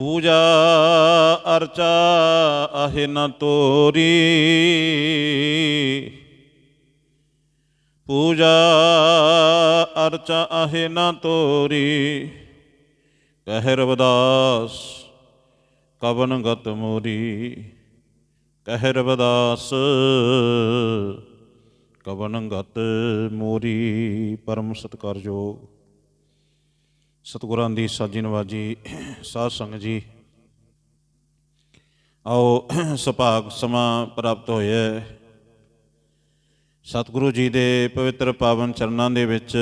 ਪੂਜਾ ਅਰਚਾ ਆਹੇ ਨ ਤੋਰੀ। ਪੂਜਾ ਅਰਚਾ ਆਹੇ ਨ ਤੋਰੀ। ਕਹਿ ਰਵਿਦਾਸ ਕਵਨ ਗਤ ਮੋਰੀ। ਕਹਿ ਰਵਿਦਾਸ ਕਵਨ ਗਤ ਮੋਰੀ। ਪਰਮ ਸਤਿਕਾਰਯੋਗ ਸਤਿਗੁਰਾਂ ਦੀ ਸਾਜੀ ਨਵਾਜੀ, ਸਾਧ ਸੰਗਤ ਜੀ। ਆਓ ਸੁਭਾਗ ਸਮਾਂ ਪ੍ਰਾਪਤ ਹੋਇਆ ਸਤਿਗੁਰੂ ਜੀ ਦੇ ਪਵਿੱਤਰ ਪਾਵਨ ਚਰਨਾਂ ਦੇ ਵਿੱਚ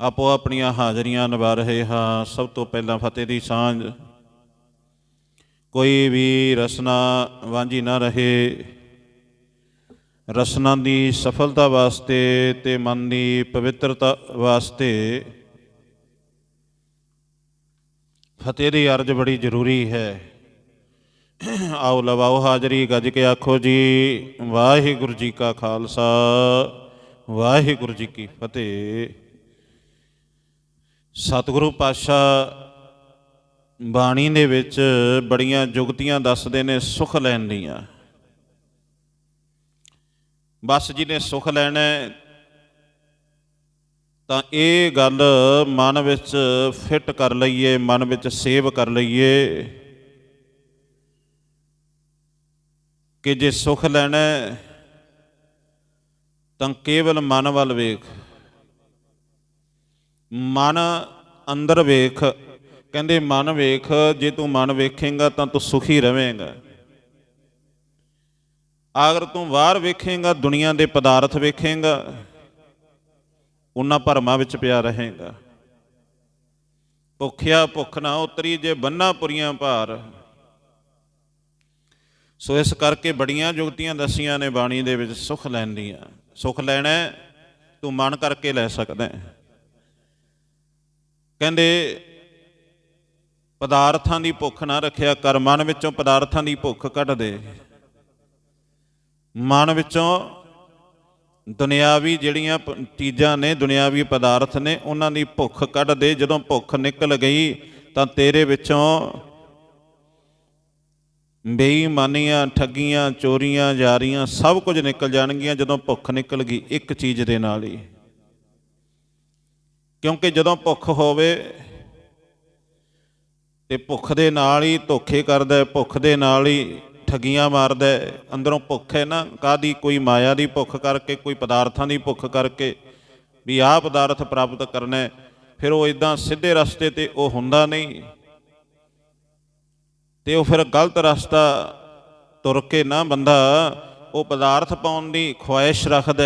ਆਪੋ ਆਪਣੀਆਂ ਹਾਜ਼ਰੀਆਂ ਨਿਭਾ ਰਹੇ ਹਾਂ। ਸਭ ਤੋਂ ਪਹਿਲਾਂ ਫਤਿਹ ਦੀ ਸਾਂਝ। ਕੋਈ ਵੀ ਰਸਨਾ ਵਾਂਝੀ ਨਾ ਰਹੇ। ਰਸਨਾ ਦੀ ਸਫਲਤਾ ਵਾਸਤੇ ਤੇ ਮਨ ਦੀ ਪਵਿੱਤਰਤਾ ਵਾਸਤੇ ਫਤਿਹ ਦੀ ਅਰਜ ਬੜੀ ਜ਼ਰੂਰੀ ਹੈ। ਆਓ ਲਵਾਓ ਹਾਜ਼ਰੀ, ਗੱਜ ਕੇ ਆਖੋ ਜੀ, ਵਾਹਿਗੁਰੂ ਜੀ ਕਾ ਖਾਲਸਾ, ਵਾਹਿਗੁਰੂ ਜੀ ਕੀ ਫਤਿਹ। ਸਤਿਗੁਰੂ ਪਾਤਸ਼ਾਹ ਬਾਣੀ ਦੇ ਵਿੱਚ ਬੜੀਆਂ ਜੁਗਤੀਆਂ ਦੱਸਦੇ ਨੇ, ਸੁਖ ਲੈਣ ਦੀਆਂ। ਬਸ ਜਿਹਨੇ ਸੁਖ ਲੈਣਾ ਤਾਂ ਇਹ ਗੱਲ ਮਨ ਵਿੱਚ ਫਿੱਟ ਕਰ ਲਈਏ, ਮਨ ਵਿੱਚ ਸੇਵ ਕਰ ਲਈਏ ਕਿ ਜੇ ਸੁਖ ਲੈਣਾ ਤਾਂ ਕੇਵਲ ਮਨ ਵੱਲ ਵੇਖ। ਮਨ ਅੰਦਰ ਵੇਖ। ਕਹਿੰਦੇ ਮਨ ਵੇਖ, ਜੇ ਤੂੰ ਮਨ ਵੇਖੇਗਾ ਤਾਂ ਤੂੰ ਸੁਖੀ ਰਵੇਂਗਾ। ਅਗਰ ਤੂੰ ਬਾਹਰ ਵੇਖੇਗਾ, ਦੁਨੀਆ ਦੇ ਪਦਾਰਥ ਵੇਖੇਗਾ, ਉਹਨਾਂ ਭਰਮਾਂ ਵਿੱਚ ਪਿਆ ਰਹੇਗਾ। ਭੁੱਖਿਆ ਭੁੱਖ ਨਾ ਉਤਰੀ, ਜੇ ਬੰਨਾ ਪੁਰੀਆਂ ਭਾਰ। ਸੋ ਇਸ ਕਰਕੇ ਬੜੀਆਂ ਜੁਗਤੀਆਂ ਦਸੀਆਂ ਨੇ ਬਾਣੀ ਦੇ ਵਿੱਚ ਸੁਖ ਲੈਣ ਦੀਆਂ ਸੁਖ ਲੈਣਾ, ਤੂੰ ਮਨ ਕਰਕੇ ਲੈ ਸਕਦਾ ਕਹਿੰਦੇ, ਪਦਾਰਥਾਂ ਦੀ ਭੁੱਖ ਨਾ ਰੱਖਿਆ, ਕਰ ਮਨ ਵਿੱਚੋਂ ਪਦਾਰਥਾਂ ਦੀ ਭੁੱਖ ਕੱਢ ਦੇ। ਮਨ ਵਿੱਚੋਂ ਦੁਨਿਆਵੀ ਜਿਹੜੀਆਂ ਪ- ਚੀਜ਼ਾਂ ਨੇ, ਦੁਨਿਆਵੀ ਪਦਾਰਥ ਨੇ, ਉਹਨਾਂ ਦੀ ਭੁੱਖ ਕੱਢ ਦੇ ਜਦੋਂ ਭੁੱਖ ਨਿਕਲ ਗਈ, ਤਾਂ ਤੇਰੇ ਵਿੱਚੋਂ ਬੇਈਮਾਨੀਆਂ, ਠੱਗੀਆਂ, ਚੋਰੀਆਂ, ਜਾਰੀਆਂ ਸਭ ਕੁਝ ਨਿਕਲ ਜਾਣਗੀਆਂ ਜਦੋਂ ਭੁੱਖ ਨਿਕਲ ਗਈ ਇੱਕ ਚੀਜ਼ ਦੇ ਨਾਲ ਹੀ। ਕਿਉਂਕਿ ਜਦੋਂ ਭੁੱਖ ਹੋਵੇ ਤੇ ਭੁੱਖ ਦੇ ਨਾਲ ਹੀ ਧੋਖੇ ਕਰਦਾ ਭੁੱਖ ਦੇ ਨਾਲ ਹੀ ਠਗੀਆਂ ਮਾਰਦਾ ਅੰਦਰੋਂ ਭੁੱਖ ਹੈ ਨਾ ਕਾਦੀ ਕੋਈ ਮਾਇਆ ਦੀ ਭੁੱਖ ਕਰਕੇ, ਕੋਈ ਪਦਾਰਥਾਂ ਦੀ ਭੁੱਖ ਕਰਕੇ ਵੀ ਆਹ ਪਦਾਰਥ ਪ੍ਰਾਪਤ ਕਰਨਾ ਫਿਰ ਉਹ ਇਦਾਂ ਸਿੱਧੇ ਰਸਤੇ ਤੇ ਉਹ ਹੁੰਦਾ ਨਹੀਂ। ਤੇ ਉਹ ਫਿਰ ਗਲਤ ਰਸਤਾ ਤੁਰ ਕੇ ਨਾ ਬੰਦਾ ਉਹ ਪਦਾਰਥ ਪਾਉਣ ਦੀ ਖੁਆਇਸ਼ ਰੱਖਦਾ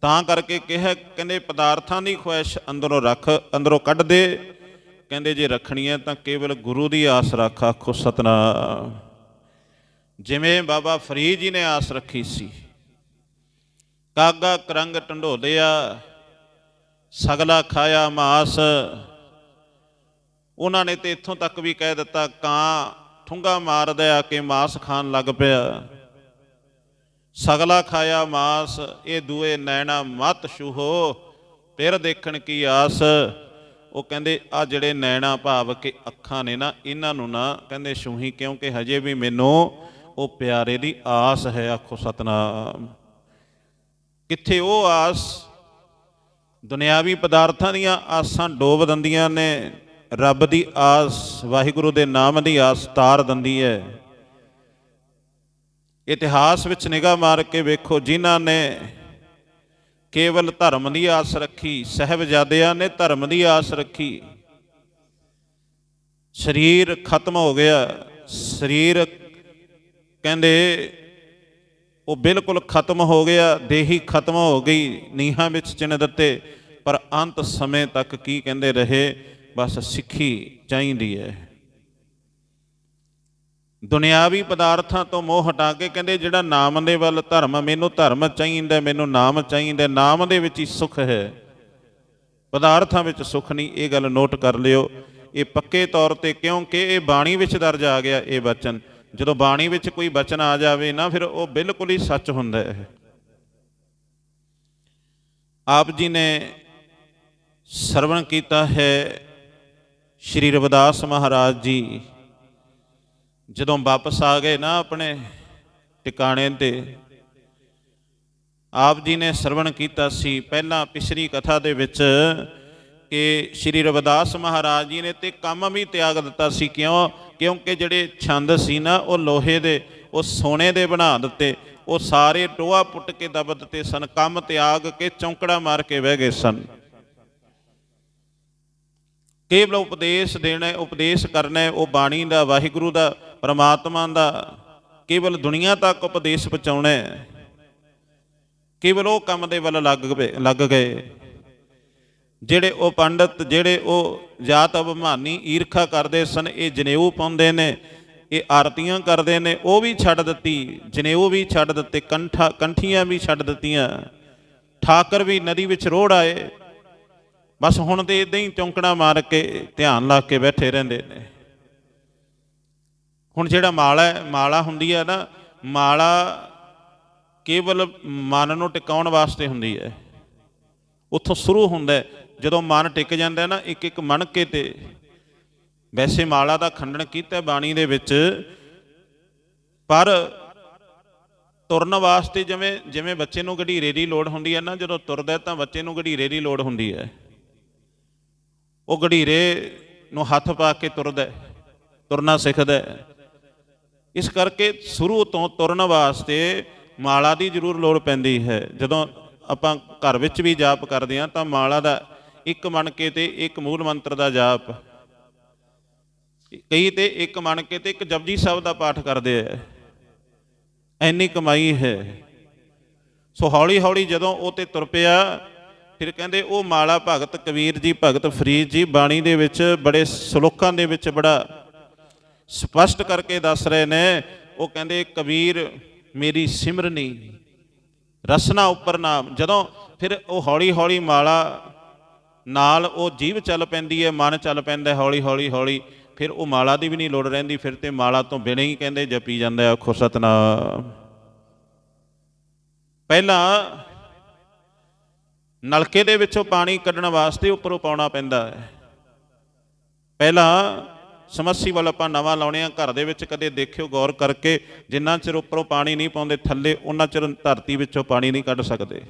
ਤਾਂ ਕਰਕੇ ਕਿਹਾ, ਕਹਿੰਦੇ ਪਦਾਰਥਾਂ ਦੀ ਖੁਆਇਸ਼ ਅੰਦਰੋਂ ਰੱਖ, ਅੰਦਰੋਂ ਕੱਢ ਦੇ। ਕਹਿੰਦੇ ਜੇ ਰੱਖਣੀ ਹੈ ਤਾਂ ਕੇਵਲ ਗੁਰੂ ਦੀ ਆਸ ਰੱਖ, ਆਖੋ ਸਤਨਾਮ। ਜਿਵੇਂ ਬਾਬਾ ਫਰੀਦ ਜੀ ਨੇ ਆਸ ਰੱਖੀ ਸੀ। ਕਾਗਾ ਕਰੰਗ ਢੰਡੋਲਿਆ ਸਗਲਾ ਖਾਇਆ ਮਾਸ। ਉਹਨਾਂ ਨੇ ਤੇ ਇੱਥੋਂ ਤੱਕ ਵੀ ਕਹਿ ਦਿੱਤਾ, ਕਾਂ, ਠੁੰਗਾ ਮਾਰਦਾ ਆ ਕੇ ਮਾਸ ਖਾਣ ਲੱਗ ਪਿਆ। ਸਗਲਾ ਖਾਇਆ ਮਾਸ, ਇਹ ਦੂਏ ਨੈਣਾ ਮਤ ਛੂਹੋ, ਫਿਰ ਦੇਖਣ ਕੀ ਆਸ। ਉਹ ਕਹਿੰਦੇ, ਆ ਜਿਹੜੇ ਨੈਣਾ ਭਾਵ ਕਿ ਅੱਖਾਂ ਨੇ ਨਾ, ਇਹਨਾਂ ਨੂੰ ਨਾ, ਕਹਿੰਦੇ, ਛੂਹੀ ਕਿਉਂਕਿ ਹਜੇ ਵੀ ਮੈਨੂੰ ਉਹ ਪਿਆਰੇ ਦੀ ਆਸ ਹੈ, ਆਖੋ ਸਤਨਾਮ। ਕਿੱਥੇ ਉਹ ਆਸ? ਦੁਨਿਆਵੀ ਪਦਾਰਥਾਂ ਦੀਆਂ ਆਸਾਂ ਡੋਬ ਦਿੰਦੀਆਂ ਨੇ। ਰੱਬ ਦੀ ਆਸ, ਵਾਹਿਗੁਰੂ ਦੇ ਨਾਮ ਦੀ ਆਸ ਤਾਰ ਦਿੰਦੀ ਹੈ। ਇਤਿਹਾਸ ਵਿੱਚ ਨਿਗਾਹ ਮਾਰ ਕੇ ਵੇਖੋ, ਜਿਨ੍ਹਾਂ ਨੇ ਕੇਵਲ ਧਰਮ ਦੀ ਆਸ ਰੱਖੀ, ਸਹਿਬਜ਼ਾਦਿਆਂ ਨੇ ਧਰਮ ਦੀ ਆਸ ਰੱਖੀ। ਸਰੀਰ ਖਤਮ ਹੋ ਗਿਆ। ਸਰੀਰ ਕਹਿੰਦੇ, ਉਹ ਬਿਲਕੁਲ ਖਤਮ ਹੋ ਗਿਆ, ਦੇਹੀ ਖਤਮ ਹੋ ਗਈ, ਨੀਹਾਂ ਵਿੱਚ ਚਿਣ ਦਿੱਤੇ, ਪਰ ਅੰਤ ਸਮੇਂ ਤੱਕ ਕੀ ਕਹਿੰਦੇ ਰਹੇ? ਬਸ ਸਿੱਖੀ ਚਾਹੀਦੀ ਹੈ। ਦੁਨਿਆਵੀ ਪਦਾਰਥਾਂ ਤੋਂ ਮੋਹ ਹਟਾ ਕੇ ਕਹਿੰਦੇ, ਜਿਹੜਾ ਨਾਮ ਦੇ ਵੱਲ ਧਰਮ, ਮੈਨੂੰ ਧਰਮ ਚਾਹੀਦਾ, ਮੈਨੂੰ ਨਾਮ ਚਾਹੀਦਾ, ਨਾਮ ਦੇ ਵਿੱਚ ਹੀ ਸੁਖ ਹੈ। ਪਦਾਰਥਾਂ ਵਿੱਚ ਸੁਖ ਨਹੀਂ, ਇਹ ਗੱਲ ਨੋਟ ਕਰ ਲਿਓ। ਇਹ ਪੱਕੇ ਤੌਰ ਤੇ ਕਿਉਂਕਿ ਇਹ ਬਾਣੀ ਵਿੱਚ ਦਰਜ ਆ ਗਿਆ, ਇਹ ਬਚਨ। ਜਦੋਂ ਬਾਣੀ ਵਿੱਚ ਕੋਈ ਬਚਨ ਆ ਜਾਵੇ ਨਾ, ਫਿਰ ਉਹ ਬਿਲਕੁਲ ਹੀ ਸੱਚ ਹੁੰਦਾ ਹੈ। ਆਪ ਜੀ ਨੇ ਸਰਵਣ ਕੀਤਾ ਹੈ ਸ਼੍ਰੀ ਰਵਿਦਾਸ ਮਹਾਰਾਜ ਜੀ। ਜਦੋਂ ਵਾਪਸ ਆ ਗਏ ਨਾ ਆਪਣੇ ਟਿਕਾਣੇ ਤੇ, ਆਪ ਜੀ ਨੇ ਸਰਵਣ ਕੀਤਾ ਸੀ ਪਹਿਲਾਂ ਪਿਛਲੀ ਕਥਾ ਦੇ ਵਿੱਚ ਕਿ ਸ਼੍ਰੀ ਰਵਿਦਾਸ ਮਹਾਰਾਜ ਜੀ ਨੇ ਤੇ ਕੰਮ ਵੀ ਤਿਆਗ ਦਿੱਤਾ ਸੀ। ਕਿਉਂ? ਕਿਉਂਕਿ ਜਿਹੜੇ ਛੰਦ ਸੀ ਨਾ, ਉਹ ਲੋਹੇ ਦੇ, ਉਹ ਸੋਨੇ ਦੇ ਬਣਾ ਦਿੱਤੇ। ਉਹ ਸਾਰੇ ਟੋਆ ਪੁੱਟ ਕੇ ਦਬ ਦਿੱਤੇ ਸਨ, ਕੰਮ ਤਿਆਗ ਕੇ ਚੌਂਕੜਾ ਮਾਰ ਕੇ ਬਹਿ ਗਏ ਸਨ। ਕੇਵਲ ਉਪਦੇਸ਼ ਦੇਣਾ, ਉਪਦੇਸ਼ ਕਰਨਾ ਉਹ ਬਾਣੀ ਦਾ, ਵਾਹਿਗੁਰੂ ਦਾ, ਪ੍ਰਮਾਤਮਾ ਦਾ। ਕੇਵਲ ਦੁਨੀਆ ਤੱਕ ਉਪਦੇਸ਼ ਪਹੁੰਚਾਉਣਾ ਕੇਵਲ ਉਹ ਕੰਮ ਦੇ ਵੱਲ ਲੱਗ ਪਏ- ਲੱਗ ਗਏ। ਜਿਹੜੇ ਉਹ ਪੰਡਤ, ਜਿਹੜੇ ਉਹ ਜਾਤ ਅਭਿਮਾਨੀ ਈਰਖਾ ਕਰਦੇ ਸਨ, ਇਹ ਜਨੇਊ ਪਾਉਂਦੇ ਨੇ, ਇਹ ਆਰਤੀਆਂ ਕਰਦੇ ਨੇ, ਉਹ ਵੀ ਛੱਡ ਦਿੱਤੀ, ਜਨੇਊ ਵੀ ਛੱਡ ਦਿੱਤੇ, ਕੰਠਾ, ਕੰਠੀਆਂ ਵੀ ਛੱਡ ਦਿੱਤੀਆਂ। ਠਾਕਰ ਵੀ ਨਦੀ ਵਿੱਚ ਰੋੜ ਆਏ। ਬਸ ਹੁਣ ਤੇ ਇਦਾਂ ਹੀ ਚੌਂਕਣਾ ਮਾਰ ਕੇ ਧਿਆਨ ਲਾ ਕੇ ਬੈਠੇ ਰਹਿੰਦੇ ਨੇ। ਹੁਣ ਜਿਹੜਾ ਮਾਲਾ ਹੈ, ਮਾਲਾ ਹੁੰਦੀ ਹੈ ਨਾ, ਮਾਲਾ ਕੇਵਲ ਮਨ ਨੂੰ ਟਿਕਾਉਣ ਵਾਸਤੇ ਹੁੰਦੀ ਹੈ। ਉੱਥੋਂ ਸ਼ੁਰੂ ਹੁੰਦਾ ਜਦੋਂ ਮਨ ਟਿਕ ਜਾਂਦਾ ਨਾ, ਇੱਕ ਇੱਕ ਮਣਕੇ ਤੇ ਵੈਸੇ ਮਾਲਾ ਦਾ ਖੰਡਨ ਕੀਤਾ ਬਾਣੀ ਦੇ ਵਿੱਚ, ਪਰ ਤੁਰਨ ਵਾਸਤੇ ਜਿਵੇਂ ਜਿਵੇਂ ਬੱਚੇ ਨੂੰ ਘੜੀਰੇ ਦੀ ਲੋੜ ਹੁੰਦੀ ਹੈ ਨਾ, ਜਦੋਂ ਤੁਰਦਾ ਤਾਂ ਬੱਚੇ ਨੂੰ ਘੜੀਰੇ ਦੀ ਲੋੜ ਹੁੰਦੀ ਹੈ। ਉਹ ਘੜੀਰੇ ਨੂੰ ਹੱਥ ਪਾ ਕੇ ਤੁਰਦਾ ਤੁਰਨਾ ਸਿੱਖਦਾ ਇਸ ਕਰਕੇ ਸ਼ੁਰੂ ਤੋਂ ਤੁਰਨ ਵਾਸਤੇ ਮਾਲਾ ਦੀ ਜ਼ਰੂਰ ਲੋੜ ਪੈਂਦੀ ਹੈ। ਜਦੋਂ ਆਪਾਂ ਘਰ ਵਿੱਚ ਵੀ ਜਾਪ ਕਰਦੇ ਹਾਂ ਤਾਂ ਮਾਲਾ ਦਾ ਇੱਕ ਮਣਕੇ ਤੇ ਇੱਕ ਮੂਲ ਮੰਤਰ ਦਾ ਜਾਪ। ਕਈ ਤੇ ਇੱਕ ਮਣਕੇ ਤੇ ਇੱਕ ਜਪਜੀ ਸਾਹਿਬ ਦਾ ਪਾਠ ਕਰਦੇ ਆ ਐਨੀ ਕਮਾਈ ਹੈ। ਸੋ ਹੌਲੀ ਹੌਲੀ ਜਦੋਂ ਉਹ ਤੇ ਤੁਰ ਪਿਆ, ਫਿਰ ਕਹਿੰਦੇ, ਉਹ ਮਾਲਾ ਭਗਤ ਕਬੀਰ ਜੀ, ਭਗਤ ਫਰੀਦ ਜੀ, ਬਾਣੀ ਦੇ ਵਿੱਚ ਬੜੇ ਸ਼ਲੋਕਾਂ ਦੇ ਵਿੱਚ ਬੜਾ ਸਪਸ਼ਟ ਕਰਕੇ ਦੱਸ ਰਹੇ ਨੇ। ਉਹ ਕਹਿੰਦੇ, ਕਬੀਰ, ਮੇਰੀ ਸਿਮਰਨੀ, ਰਸਨਾ ਉੱਪਰ ਨਾਮ। ਜਦੋਂ ਫਿਰ ਉਹ ਹੌਲੀ ਹੌਲੀ ਮਾਲਾ ਨਾਲ ਉਹ ਜੀਵ ਚੱਲ ਪੈਂਦੀ ਹੈ ਮਨ ਚੱਲ ਪੈਂਦਾ ਹੌਲੀ ਹੌਲੀ ਹੌਲੀ। ਫਿਰ ਉਹ ਮਾਲਾ ਦੀ ਵੀ ਨਹੀਂ ਲੋੜ ਰਹਿੰਦੀ, ਫਿਰ ਤੇ ਮਾਲਾ ਤੋਂ ਬਿਨਾਂ ਹੀ ਕਹਿੰਦੇ ਜਪੀ ਜਾਂਦਾ ਹੈ, ਆਖੋ ਸਤਨਾਮ। ਪਹਿਲਾਂ ਨਲਕੇ ਦੇ ਵਿੱਚੋਂ ਪਾਣੀ ਕੱਢਣ ਵਾਸਤੇ ਉੱਪਰੋਂ ਪਾਉਣਾ ਪੈਂਦਾ ਹੈ। ਪਹਿਲਾਂ ਸਮੱਸੀ ਵੱਲ ਆਪਾਂ ਨਵਾਂ ਲਾਉਣੇ ਆ, ਘਰ ਦੇ ਵਿੱਚ ਕਦੇ ਦੇਖਿਓ ਗੌਰ ਕਰਕੇ, ਜਿੰਨਾ ਚਿਰ ਉੱਪਰੋਂ ਪਾਣੀ ਨਹੀਂ ਪਾਉਂਦੇ, ਥੱਲੇ ਉਹਨਾਂ ਚਿਰ ਧਰਤੀ ਵਿੱਚੋਂ ਪਾਣੀ ਨਹੀਂ ਕੱਢ ਸਕਦੇ।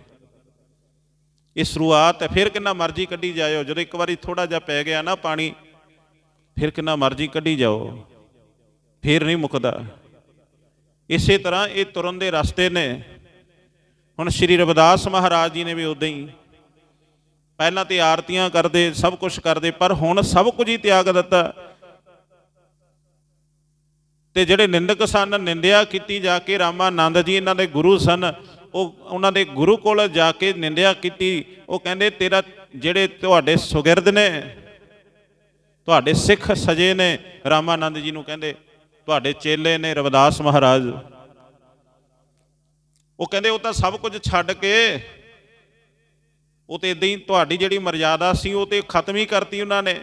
ਇਹ ਸ਼ੁਰੂਆਤ ਹੈ, ਫਿਰ ਕਿੰਨਾ ਮਰਜ਼ੀ ਕੱਢੀ ਜਾਇਓ, ਜਦੋਂ ਇੱਕ ਵਾਰੀ ਥੋੜਾ ਜਿਹਾ ਪੈ ਗਿਆ ਨਾ ਪਾਣੀ, ਫਿਰ ਕਿੰਨਾ ਮਰਜ਼ੀ ਕੱਢੀ ਜਾਓ, ਫਿਰ ਨਹੀਂ ਮੁੱਕਦਾ। ਇਸੇ ਤਰ੍ਹਾਂ ਇਹ ਤੁਰਨ ਦੇ ਰਸਤੇ ਨੇ। ਹੁਣ ਸ੍ਰੀ ਰਵਿਦਾਸ ਮਹਾਰਾਜ ਜੀ ਨੇ ਵੀ ਉਦਾਂ ਹੀ ਪਹਿਲਾਂ ਤੇ ਆਰਤੀਆਂ ਕਰਦੇ, ਸਭ ਕੁਝ ਕਰਦੇ, ਪਰ ਹੁਣ ਸਭ ਕੁਝ ਹੀ ਤਿਆਗ ਦਿੱਤਾ। ਤੇ ਜਿਹੜੇ ਨਿੰਦਕ ਸਨ, ਨਿੰਦਿਆ ਕੀਤੀ ਜਾ ਕੇ ਰਾਮਾਨੰਦ ਜੀ, ਇਹਨਾਂ ਦੇ ਗੁਰੂ ਸਨ ਉਹ ਉਹਨਾਂ ਦੇ ਗੁਰੂ ਕੋਲ ਜਾ ਕੇ ਨਿੰਦਿਆ ਕੀਤੀ। ਉਹ ਕਹਿੰਦੇ, ਤੇਰਾ ਜਿਹੜੇ ਤੁਹਾਡੇ ਸੁਗਿਰਦ ਨੇ, ਤੁਹਾਡੇ ਸਿੱਖ ਸਜੇ ਨੇ, ਰਾਮਾਨੰਦ ਜੀ ਨੂੰ ਕਹਿੰਦੇ, ਤੁਹਾਡੇ ਚੇਲੇ ਨੇ ਰਵਿਦਾਸ ਮਹਾਰਾਜ। ਉਹ ਕਹਿੰਦੇ, ਉਹ ਤਾਂ ਸਭ ਕੁਝ ਛੱਡ ਕੇ, ਉਹ ਤੇ ਇਦਾਂ ਹੀ ਤੁਹਾਡੀ ਜਿਹੜੀ ਮਰਜ਼ਾਦਾ ਸੀ, ਉਹ ਤੇ ਖਤਮ ਹੀ ਕਰਤੀ ਉਹਨਾਂ ਨੇ।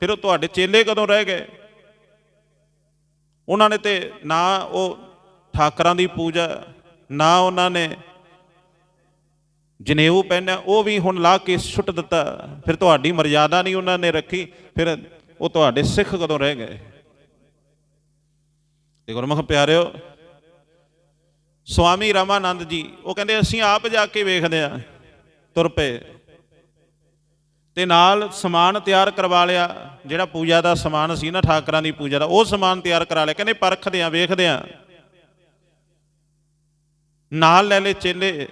ਫਿਰ ਉਹ ਤੁਹਾਡੇ ਚੇਲੇ ਕਦੋਂ ਰਹਿ ਗਏ? ਉਹਨਾਂ ਨੇ ਤੇ ਨਾ ਉਹ ਠਾਕਰਾਂ ਦੀ ਪੂਜਾ ਨਾ ਉਹਨਾਂ ਨੇ ਜਨੇਊ ਪਹਿਨਿਆ, ਉਹ ਵੀ ਹੁਣ ਲਾ ਕੇ ਸੁੱਟ ਦਿੱਤਾ। ਫਿਰ ਤੁਹਾਡੀ ਮਰਜ਼ਾਦਾ ਨਹੀਂ ਉਹਨਾਂ ਨੇ ਰੱਖੀ, ਫਿਰ ਉਹ ਤੁਹਾਡੇ ਸਿੱਖ ਕਦੋਂ ਰਹਿ ਗਏ? ਤੇ ਗੁਰਮੁਖ ਪਿਆਰਿਓ ਸਵਾਮੀ ਰਾਮਾਨੰਦ ਜੀ, ਉਹ ਕਹਿੰਦੇ, ਅਸੀਂ ਆਪ ਜਾ ਕੇ ਵੇਖਦੇ ਆ ਤੁਰ ਪਏ। ਤੇ ਨਾਲ ਸਮਾਨ ਤਿਆਰ ਕਰਵਾ ਲਿਆ, ਜਿਹੜਾ ਪੂਜਾ ਦਾ ਸਮਾਨ ਸੀ ਨਾ, ਠਾਕਰਾਂ ਦੀ ਪੂਜਾ ਦਾ, ਉਹ ਸਮਾਨ ਤਿਆਰ ਕਰਾ ਲਿਆ। ਕਹਿੰਦੇ, ਪਰਖਦੇ ਆ ਵੇਖਦੇ ਆ ਨਾਲ ਲੈ ਲੈ ਚੇਲੇ।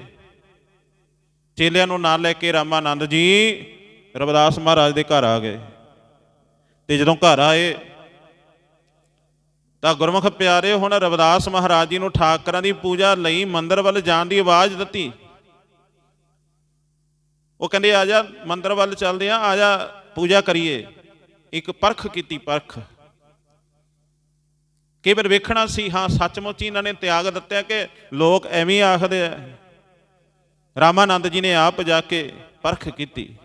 ਚੇਲਿਆਂ ਨੂੰ ਨਾਲ ਲੈ ਕੇ ਰਾਮਾਨੰਦ ਜੀ ਰਵਿਦਾਸ ਮਹਾਰਾਜ ਦੇ ਘਰ ਆ ਗਏ। ਤੇ ਜਦੋਂ ਘਰ ਆਏ, ਤਾਂ ਗੁਰਮੁਖ ਪਿਆਰੇ ਹੁਣ ਰਵਿਦਾਸ ਮਹਾਰਾਜ ਜੀ ਨੂੰ ਠਾਕਰਾਂ ਦੀ ਪੂਜਾ ਲਈ ਮੰਦਰ ਵੱਲ ਜਾਣ ਦੀ ਆਵਾਜ਼ ਦਿੱਤੀ। ਉਹ ਕਹਿੰਦੇ, ਆ ਜਾ, ਮੰਦਰ ਵੱਲ ਚੱਲਦੇ ਆ ਆ ਜਾ, ਪੂਜਾ ਕਰੀਏ। ਇੱਕ ਪਰਖ ਕੀਤੀ, ਪਰਖ। ਕਈ ਕੇਵਲ ਵੇਖਣਾ ਸੀ, ਹਾਂ, ਸੱਚਮੁੱਚ ਹੀ ਇਹਨਾਂ ਨੇ ਤਿਆਗ ਦਿੱਤਾ ਕਿ ਲੋਕ ਐਵੇਂ ਆਖਦੇ ਆ। ਰਾਮਾਨੰਦ ਜੀ ਨੇ ਆਪ ਜਾ ਕੇ ਪਰਖ ਕੀਤੀ।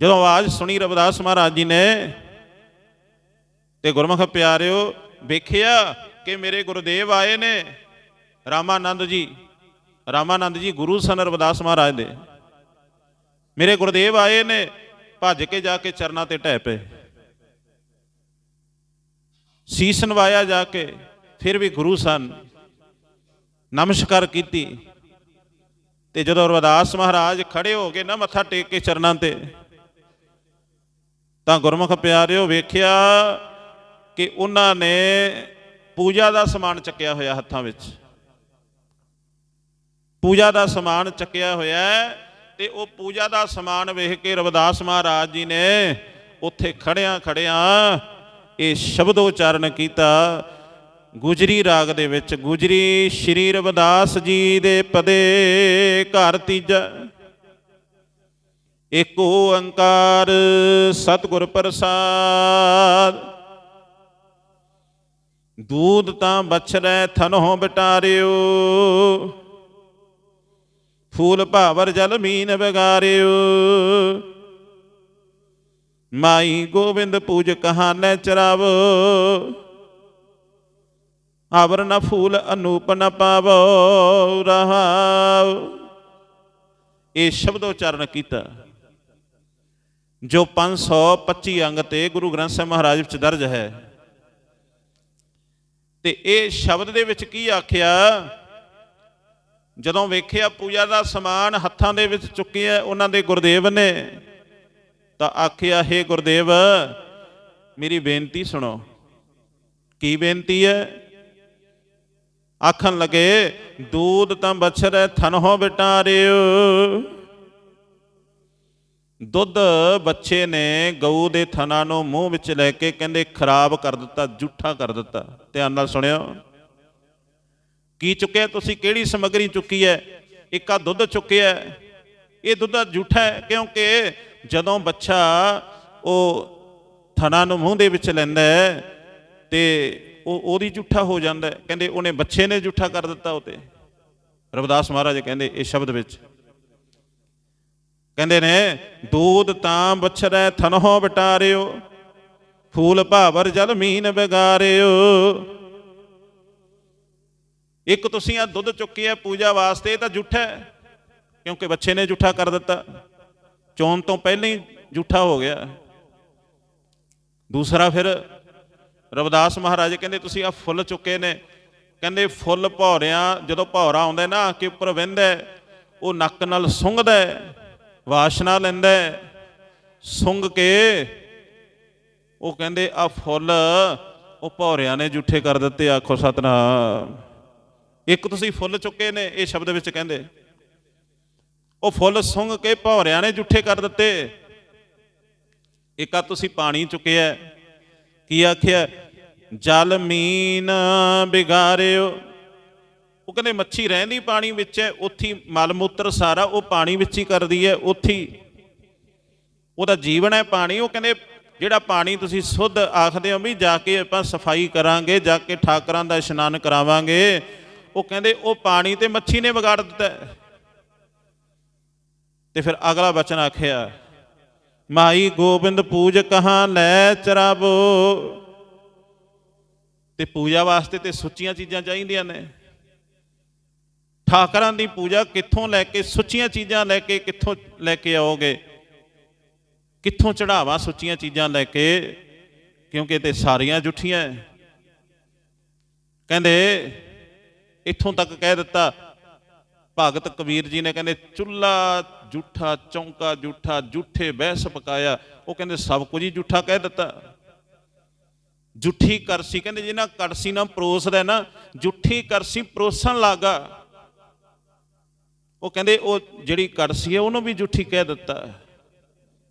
ਜਦੋਂ ਆਵਾਜ਼ ਸੁਣੀ, ਰਵਿਦਾਸ ਮਹਾਰਾਜ ਜੀ ਨੇ ਤੇ ਗੁਰਮੁਖ ਪਿਆਰਿਓ, ਵੇਖਿਆ ਕਿ ਮੇਰੇ ਗੁਰਦੇਵ ਆਏ ਨੇ ਰਾਮਾਨੰਦ ਜੀ। ਰਾਮਾਨੰਦ ਜੀ ਗੁਰੂ ਸਨ ਰਵਿਦਾਸ ਮਹਾਰਾਜ ਦੇ। ਮੇਰੇ ਗੁਰਦੇਵ ਆਏ ਨੇ, ਭੱਜ ਕੇ ਜਾ ਕੇ ਚਰਨਾਂ ਤੇ ਢਹਿ ਪਏ। ਸੀਸ ਨਵਾਇਆ ਜਾ ਕੇ ਫਿਰ ਵੀ ਗੁਰੂ ਸਨ। ਨਮਸਕਾਰ ਕੀਤੀ। ਤੇ ਜਦੋਂ ਰਵਿਦਾਸ ਮਹਾਰਾਜ ਖੜੇ ਹੋ ਗਏ ਨਾ ਮੱਥਾ ਟੇਕ ਕੇ ਚਰਨਾਂ ਤੇ, ਤਾਂ ਗੁਰਮੁਖ ਪਿਆਰਿਓ ਵੇਖਿਆ ਕਿ ਉਹਨਾਂ ਨੇ ਪੂਜਾ ਦਾ ਸਮਾਨ ਚੱਕਿਆ ਹੋਇਆ ਹੱਥਾਂ ਵਿੱਚ। ਪੂਜਾ ਦਾ ਸਮਾਨ ਚੱਕਿਆ ਹੋਇਆ ਤੇ ਉਹ ਪੂਜਾ ਦਾ ਸਮਾਨ ਵੇਖ ਕੇ ਰਵਿਦਾਸ ਮਹਾਰਾਜ ਜੀ ਨੇ ਉੱਥੇ ਖੜਿਆਂ ਖੜਿਆਂ ਇਹ ਸ਼ਬਦ ਉਚਾਰਨ ਕੀਤਾ। ਗੁਜਰੀ ਰਾਗ ਦੇ ਵਿੱਚ, ਗੁਜਰੀ ਸ਼੍ਰੀ ਰਵਿਦਾਸ ਜੀ ਦੇ ਪਦੇ ਘਰ ਤੀਜਾ। ਏਕ ਓੰਕਾਰ ਸਤਿਗੁਰ ਪ੍ਰਸਾਦ। ਦੂਧ ਤਾਂ ਬਛੜੈ ਥਨੋਂ ਬਟਾਰਿਓ। ਫੂਲ ਭਾਵਰ ਜਲ ਮੀਨ ਵਿਗਾਰਿਓ। ਮਾਈ ਗੋਬਿੰਦ ਪੂਜ ਕਹਾਨੈ ਚਰਾਵੋ। ਆਵਰ ਨ ਫੂਲ ਅਨੂਪ ਨ ਪਾਵੋ ਰਹਾਉ ਇਹ ਸ਼ਬਦ ਉਚਾਰਨ ਕੀਤਾ। ਜੋ 525 ਅੰਗ ਤੇ ਗੁਰੂ ਗ੍ਰੰਥ ਸਾਹਿਬ ਮਹਾਰਾਜ ਵਿੱਚ ਦਰਜ ਹੈ। ਤੇ ਇਹ ਸ਼ਬਦ ਦੇ ਵਿੱਚ ਕੀ ਆਖਿਆ? ਜਦੋਂ ਵੇਖਿਆ ਪੂਜਾ ਦਾ ਸਮਾਨ ਹੱਥਾਂ ਦੇ ਵਿੱਚ ਚੁੱਕਿਆ ਉਹਨਾਂ ਦੇ ਗੁਰਦੇਵ ਨੇ ਤਾਂ ਆਖਿਆ, ਹੈ ਗੁਰਦੇਵ, ਮੇਰੀ ਬੇਨਤੀ ਸੁਣੋ। ਕੀ ਬੇਨਤੀ ਹੈ? ਆਖਣ ਲਗੇ, ਦੂਧ ਤਾਂ ਬਛੜੈ ਥਨਹੁ ਬਿਟਾਰਿਓ। ਦੁੱਧ ਬੱਚੇ ਨੇ ਗਊ ਦੇ ਥਣਾ ਨੂੰ ਮੂੰਹ ਵਿੱਚ ਲੈ ਕੇ ਕਹਿੰਦੇ, ਖਰਾਬ ਕਰ ਦਿੱਤਾ, ਜੂਠਾ ਕਰ ਦਿੱਤਾ। ਧਿਆਨ ਨਾਲ ਸੁਣਿਓ। ਕੀ ਚੁੱਕਿਆ ਤੁਸੀਂ? ਕਿਹੜੀ ਸਮਗਰੀ ਚੁੱਕੀ ਹੈ? ਇੱਕ ਆ ਦੁੱਧ ਚੁੱਕਿਆ ਇਹ ਦੁੱਧ ਜੂਠਾ ਹੈ, ਕਿਉਂਕਿ ਜਦੋਂ ਬੱਚਾ ਉਹ ਥਣਾ ਨੂੰ ਮੂੰਹ ਦੇ ਵਿੱਚ ਲੈਂਦਾ ਤੇ ਉਹ ਉਹਦੀ ਜੂਠਾ ਹੋ ਜਾਂਦਾ ਕਹਿੰਦੇ ਉਹਨੇ ਬੱਚੇ ਨੇ ਜੂਠਾ ਕਰ ਦਿੱਤਾ ਉਹ ਤੇ ਰਵਿਦਾਸ ਮਹਾਰਾਜ ਕਹਿੰਦੇ ਇਹ ਸ਼ਬਦ ਵਿੱਚ। ਕਹਿੰਦੇ ਨੇ, ਦੂਧ ਤਾਂ ਬਛੜੈ ਥਨਹੋ ਬਟਾਰਿਓ ਫੂਲ ਭਾਵਰ ਜਲ ਮੀਨ ਬਿਗਾਰਿਓ ਇੱਕ ਤੁਸੀਂ ਆ ਦੁੱਧ ਚੁੱਕਿਆ ਪੂਜਾ ਵਾਸਤੇ ਇਹ ਤਾਂ ਝੂਠਾ ਹੈ, ਕਿਉਂਕਿ ਬੱਚੇ ਨੇ ਝੂਠਾ ਕਰ ਦਿੱਤਾ। ਚੋਣ ਤੋਂ ਪਹਿਲਾਂ ਹੀ ਝੂਠਾ ਹੋ ਗਿਆ। ਦੂਸਰਾ ਫਿਰ ਰਵਿਦਾਸ ਮਹਾਰਾਜ ਕਹਿੰਦੇ, ਤੁਸੀਂ ਆ ਫੁੱਲ ਚੁੱਕੇ ਨੇ। ਕਹਿੰਦੇ, ਫੁੱਲ ਭੌਰਿਆਂ, ਜਦੋਂ ਭੌਰਾ ਆਉਂਦਾ ਨਾ ਕਿ ਉੱਪਰ ਵਹਿੰਦਾ ਉਹ ਨੱਕ ਨਾਲ ਸੁੰਘਦਾ ਵਾਸ਼ਨਾ ਲੈਂਦਾ ਸੁੰਘ ਕੇ ਉਹ ਕਹਿੰਦੇ ਆ ਫੁੱਲ ਉਹ ਭੌਰਿਆਂ ਨੇ ਝੂਠੇ ਕਰ ਦਿੱਤੇ, ਆਖੋ ਸਤਨਾਮ। ਇੱਕ ਤੁਸੀਂ ਫੁੱਲ ਚੁੱਕੇ ਨੇ, ਇਹ ਸ਼ਬਦ ਵਿੱਚ ਕਹਿੰਦੇ। ਉਹ ਫੁੱਲ ਸੁੰਘ ਕੇ ਭੌਰਿਆਂ ਨੇ ਝੂਠੇ ਕਰ ਦਿੱਤੇ। ਇੱਕ ਆ ਤੁਸੀਂ ਪਾਣੀ ਚੁੱਕਿਆ ਕੀ ਆਖਿਆ? ਜਲ ਮੀਨ ਬਿਗਾਰਿਓ। ਉਹ ਕਹਿੰਦੇ ਮੱਛੀ ਰਹਿੰਦੀ ਪਾਣੀ ਵਿੱਚ ਹੈ, ਉੱਥੀ ਮਲ ਮੂਤਰ ਸਾਰਾ ਉਹ ਪਾਣੀ ਵਿੱਚ ਹੀ ਕਰਦੀ ਹੈ, ਉੱਥੀ ਉਹਦਾ ਜੀਵਨ ਹੈ ਪਾਣੀ। ਉਹ ਕਹਿੰਦੇ ਜਿਹੜਾ ਪਾਣੀ ਤੁਸੀਂ ਸੁੱਧ ਆਖਦੇ ਹੋ ਵੀ ਜਾ ਕੇ ਆਪਾਂ ਸਫ਼ਾਈ ਕਰਾਂਗੇ, ਜਾ ਕੇ ਠਾਕਰਾਂ ਦਾ ਇਸ਼ਨਾਨ ਕਰਾਵਾਂਗੇ, ਉਹ ਕਹਿੰਦੇ ਉਹ ਪਾਣੀ ਤੇ ਮੱਛੀ ਨੇ ਵਿਗਾੜ ਦਿੱਤਾ ਤੇ ਫਿਰ ਅਗਲਾ ਬਚਨ ਆਖਿਆ, ਮਾਈ ਗੋਬਿੰਦ ਪੂਜ ਕਹਾਂ ਲੈ ਚਰਾਵੋ ਤੇ ਪੂਜਾ ਵਾਸਤੇ ਤੇ ਸੁੱਚੀਆਂ ਚੀਜ਼ਾਂ ਚਾਹੀਦੀਆਂ ਨੇ। ਠਾਕਰਾਂ ਦੀ ਪੂਜਾ ਕਿੱਥੋਂ ਲੈ ਕੇ, ਸੁੱਚੀਆਂ ਚੀਜ਼ਾਂ ਲੈ ਕੇ ਕਿੱਥੋਂ ਲੈ ਕੇ ਆਓਗੇ? ਕਿੱਥੋਂ ਚੜਾਵਾ ਸੁੱਚੀਆਂ ਚੀਜ਼ਾਂ ਲੈ ਕੇ? ਕਿਉਂਕਿ ਤੇ ਸਾਰੀਆਂ ਜੁੱਠੀਆਂ ਕਹਿੰਦੇ, ਇੱਥੋਂ ਤੱਕ ਕਹਿ ਦਿੱਤਾ, ਭਗਤ ਕਬੀਰ ਜੀ ਨੇ ਕਹਿੰਦੇ ਚੁੱਲਾ ਜੂਠਾ ਚੌਂਕਾ, ਜੂਠਾ ਜੂਠੇ ਬਹਿਸ ਪਕਾਇਆ। ਉਹ ਕਹਿੰਦੇ, ਸਭ ਕੁਝ ਹੀ ਜੂਠਾ ਕਹਿ ਦਿੱਤਾ। ਜੁੱਠੀ ਕਰਸੀ, ਕਹਿੰਦੇ ਜਿਹਨਾਂ ਕੜਸੀ ਨਾਲ ਪਰੋਸਦਾ ਨਾ, ਜੁੱਠੀ ਕਰਸੀ ਪਰੋਸਣ ਲੱਗਾ। ਉਹ ਕਹਿੰਦੇ, ਉਹ ਜਿਹੜੀ ਕੜਸੀ ਹੈ, ਉਹਨੂੰ ਵੀ ਜੁੱਠੀ ਕਹਿ ਦਿੱਤਾ।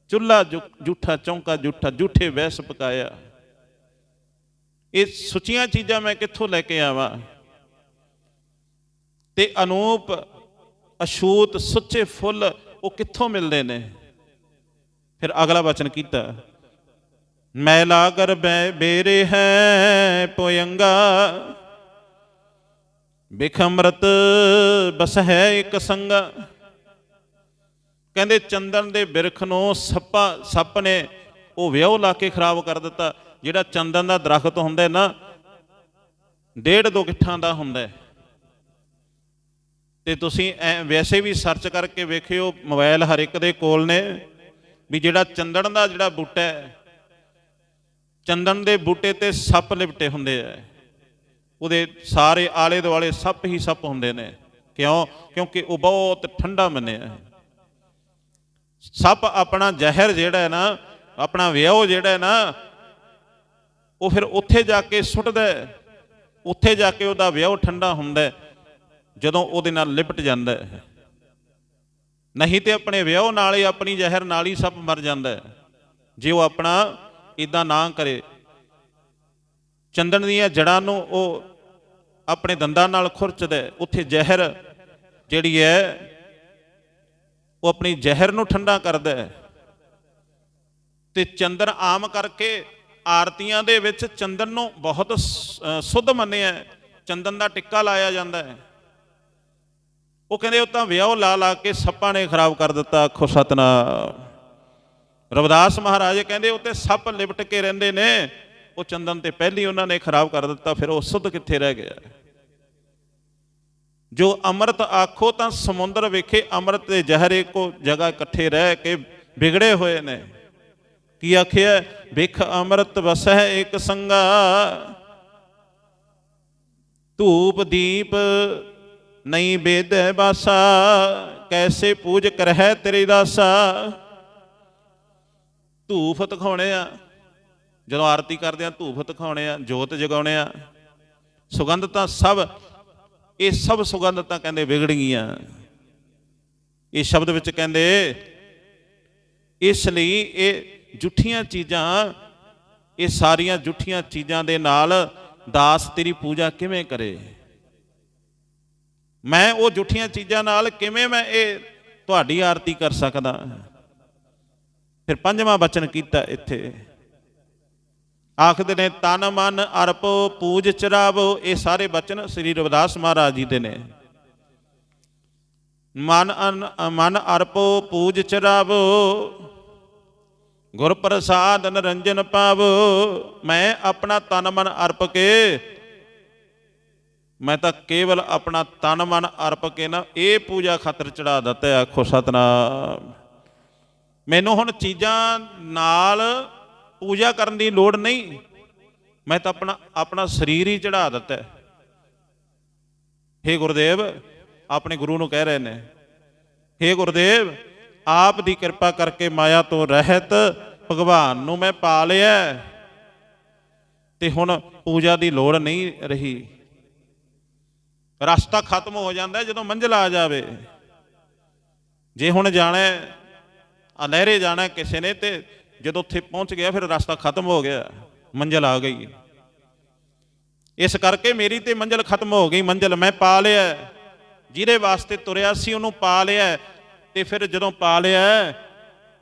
ਚੁੱਲਾ ਜੂਠਾ ਚੌਂਕਾ, ਜੂਠਾ ਜੂਠੇ ਵੈਸ ਪਕਾਇਆ। ਇਹ ਸੁੱਚੀਆਂ ਚੀਜ਼ਾਂ ਮੈਂ ਕਿੱਥੋਂ ਲੈ ਕੇ ਆਵਾਂ? ਤੇ ਅਨੂਪ, ਅਸ਼ੂਤ, ਸੁੱਚੇ ਫੁੱਲ ਉਹ ਕਿੱਥੋਂ ਮਿਲਦੇ ਨੇ? ਫਿਰ ਅਗਲਾ ਵਚਨ ਕੀਤਾ, ਮੈਲਾ ਕਰ ਬੈ ਬੇਰੇ ਹੈ ਪੋਯੰਗਾ ਬਿਖਮਰਤ ਬਸ ਹੈ ਇੱਕ ਸੰਗਾ। ਕਹਿੰਦੇ ਚੰਦਨ ਦੇ ਬਿਰਖ ਨੂੰ ਸੱਪਾ ਸੱਪ ਨੇ ਉਹ ਵਿਉ ਲਾ ਕੇ ਖਰਾਬ ਕਰ ਦਿੱਤਾ। ਜਿਹੜਾ ਚੰਦਨ ਦਾ ਦਰਖਤ ਹੁੰਦਾ ਨਾ, ਡੇਢ ਦੋ ਗਿੱਠਾਂ ਦਾ ਹੁੰਦਾ ਹੈ। ਤੇ ਤੁਸੀਂ ਐ ਵੈਸੇ ਵੀ ਸਰਚ ਕਰਕੇ ਵੇਖਿਓ ਮੋਬਾਈਲ ਹਰ ਇੱਕ ਦੇ ਕੋਲ ਨੇ ਵੀ ਜਿਹੜਾ ਚੰਦਨ ਦਾ ਜਿਹੜਾ ਬੂਟਾ ਹੈ ਚੰਦਨ ਦੇ ਬੂਟੇ ਤੇ ਸੱਪ ਲਿਪਟੇ ਹੁੰਦੇ ਆ। ਉਹਦੇ ਸਾਰੇ ਆਲੇ ਦੁਆਲੇ ਸੱਪ ਹੀ ਸੱਪ ਹੁੰਦੇ ਨੇ। ਕਿਉਂ? ਕਿਉਂਕਿ ਉਹ ਬਹੁਤ ਠੰਡਾ ਮੰਨਿਆ ਹੈ। ਸੱਪ ਆਪਣਾ ਜ਼ਹਿਰ ਜਿਹੜਾ ਹੈ ਨਾ ਆਪਣਾ ਵਿਆਹ ਜਿਹੜਾ ਹੈ ਨਾ ਉਹ ਫਿਰ ਉੱਥੇ ਜਾ ਕੇ ਸੁੱਟਦਾ ਉੱਥੇ ਜਾ ਕੇ ਉਹਦਾ ਵਿਆਹ ਠੰਡਾ ਹੁੰਦਾ ਹੈ, ਜਦੋਂ ਉਹਦੇ ਨਾਲ ਲਿਪਟ ਜਾਂਦਾ ਹੈ। ਨਹੀਂ ਤੇ ਆਪਣੇ ਵਿਆਹ ਨਾਲ ਹੀ, ਆਪਣੀ ਜ਼ਹਿਰ ਨਾਲ ਹੀ ਸੱਪ ਮਰ ਜਾਂਦਾ ਹੈ। ਜੇ ਉਹ ਆਪਣਾ ਇਦਾਂ ਨਾ ਕਰੇ, ਚੰਦਨ ਦੀਆਂ ਜੜਾਂ ਨੂੰ ਉਹ ਆਪਣੇ ਦੰਦਾਂ ਨਾਲ ਖੁਰਚਦਾ ਉੱਥੇ ਜ਼ਹਿਰ ਜਿਹੜੀ ਹੈ, ਉਹ ਆਪਣੀ ਜ਼ਹਿਰ ਨੂੰ ਠੰਡਾ ਕਰਦਾ ਹੈ। ਤੇ ਚੰਦਨ ਆਮ ਕਰਕੇ ਆਰਤੀਆਂ ਦੇ ਵਿੱਚ ਚੰਦਨ ਨੂੰ ਬਹੁਤ ਸੁੱਧ ਮੰਨਿਆ ਚੰਦਨ ਦਾ ਟਿੱਕਾ ਲਾਇਆ ਜਾਂਦਾ ਹੈ। ਉਹ ਕਹਿੰਦੇ, ਉਹ ਤਾਂ ਵਿਆਹ ਲਾ ਲਾ ਕੇ ਸੱਪਾਂ ਨੇ ਖਰਾਬ ਕਰ ਦਿੱਤਾ, ਆਖੋ ਸਤਨਾ ਰਵਿਦਾਸ ਮਹਾਰਾਜ ਕਹਿੰਦੇ ਉੱਤੇ ਸੱਪ ਲਿਪਟ ਕੇ ਰਹਿੰਦੇ ਨੇ। ਉਹ ਚੰਦਨ ਤੇ ਪਹਿਲੀ ਉਹਨਾਂ ਨੇ ਖਰਾਬ ਕਰ ਦਿੱਤਾ, ਫਿਰ ਉਹ ਸੁੱਧ ਕਿੱਥੇ ਰਹਿ ਗਿਆ? ਜੋ ਅੰਮ੍ਰਿਤ ਆਖੋ ਤਾਂ ਸਮੁੰਦਰ ਵੇਖੇ, ਅੰਮ੍ਰਿਤ ਦੇ ਜ਼ਹਿਰੇ ਕੋ ਜਗ੍ਹਾ ਇਕੱਠੇ ਰਹਿ ਕੇ ਵਿਗੜੇ ਹੋਏ ਨੇ। ਕੀ ਆਖਿਆ? ਵਿਖ ਅੰਮ੍ਰਿਤ ਵਸਹਿ ਇੱਕ ਸੰਗਾ, ਧੂਪ ਦੀਪ ਨਹੀਂ ਬੇਦੈ ਬਾਸਾ, ਕੈਸੇ ਪੂਜ ਕਰਹਿ ਤੇਰੇ ਦਾਸਾ। ਧੂਫ ਤਖਾਉਣੇ ਆ, ਜਦੋਂ ਆਰਤੀ ਕਰਦੇ ਆ, ਧੂਫ ਤਖਾਉਣੇ ਆ, ਜੋਤ ਜਗਾਉਣੇ ਆ। ਸੁਗੰਧ ਤਾਂ ਸਭ, ਇਹ ਸਭ ਸੁਗੰਧ ਤਾਂ ਕਹਿੰਦੇ ਵਿਗੜ ਗਈਆਂ ਇਹ ਸ਼ਬਦ ਵਿੱਚ ਕਹਿੰਦੇ, ਇਸ ਲਈ ਇਹ ਜੁੱਠੀਆਂ ਚੀਜ਼ਾਂ, ਇਹ ਸਾਰੀਆਂ ਜੁੱਠੀਆਂ ਚੀਜ਼ਾਂ ਦੇ ਨਾਲ ਦਾਸ ਤੇਰੀ ਪੂਜਾ ਕਿਵੇਂ ਕਰੇ? ਮੈਂ ਉਹ ਜੁੱਠੀਆਂ ਚੀਜ਼ਾਂ ਨਾਲ ਕਿਵੇਂ ਮੈਂ ਇਹ ਤੁਹਾਡੀ ਆਰਤੀ ਕਰ ਸਕਦਾ? ਫਿਰ ਪੰਜਵਾਂ ਬਚਨ ਕੀਤਾ ਇੱਥੇ। ਆਖਦੇ ਨੇ, ਤਨ ਮਨ ਅਰਪ ਪੂਜ ਚਰਾਵੋ। ਇਹ ਸਾਰੇ ਬਚਨ ਸ੍ਰੀ ਰਵਿਦਾਸ ਮਹਾਰਾਜ ਜੀ ਦੇ ਨੇ। ਮਨ ਅਨ- ਮਨ ਅਰਪੋ ਪੂਜ ਚਰਾਵੋ ਗੁਰ ਪ੍ਰਸਾਦ ਨਰੰਜਨ ਪਾਵੋ। ਮੈਂ ਆਪਣਾ ਤਨ ਮਨ ਅਰਪ ਕੇ ਮੈਂ ਤਾਂ ਕੇਵਲ ਆਪਣਾ ਤਨ ਮਨ ਅਰਪ ਕੇ ਨਾ ਇਹ ਪੂਜਾ ਖਾਤਰ ਚੜਾ ਦਿੱਤਾ ਆਖੋ ਸਤਨਾਮ। ਮੈਨੂੰ ਹੁਣ ਚੀਜ਼ਾਂ ਨਾਲ ਪੂਜਾ ਕਰਨ ਦੀ ਲੋੜ ਨਹੀਂ। ਮੈਂ ਤਾਂ ਆਪਣਾ ਆਪਣਾ ਸਰੀਰ ਹੀ ਚੜਾ ਦਿੱਤਾ ਹੇ ਗੁਰਦੇਵ, ਆਪਣੇ ਗੁਰੂ ਨੂੰ ਕਹਿ ਰਹੇ ਨੇ, ਹੇ ਗੁਰਦੇਵ, ਆਪ ਦੀ ਕਿਰਪਾ ਕਰਕੇ ਮਾਇਆ ਤੋਂ ਰਹਿਤ ਭਗਵਾਨ ਨੂੰ ਮੈਂ ਪਾ ਲਿਆ ਹੈ। ਤੇ ਹੁਣ ਪੂਜਾ ਦੀ ਲੋੜ ਨਹੀਂ ਰਹੀ। ਰਸਤਾ ਖਤਮ ਹੋ ਜਾਂਦਾ ਜਦੋਂ ਮੰਜ਼ਿਲ ਆ ਜਾਵੇ। ਜੇ ਹੁਣ ਜਾਣਾ ਹੈ, ਆ ਲਹਿਰੇ ਜਾਣਾ ਕਿਸੇ ਨੇ ਤੇ ਜਦੋਂ ਉੱਥੇ ਪਹੁੰਚ ਗਿਆ ਫਿਰ ਰਸਤਾ ਖਤਮ ਹੋ ਗਿਆ ਮੰਜ਼ਿਲ ਆ ਗਈ। ਇਸ ਕਰਕੇ ਮੇਰੀ ਤੇ ਮੰਜ਼ਿਲ ਖਤਮ ਹੋ ਗਈ ਮੰਜ਼ਿਲ ਮੈਂ ਪਾ ਲਿਆ ਜਿਹਦੇ ਵਾਸਤੇ ਤੁਰਿਆ ਸੀ ਉਹਨੂੰ ਪਾ ਲਿਆ ਤੇ ਫਿਰ ਜਦੋਂ ਪਾ ਲਿਆ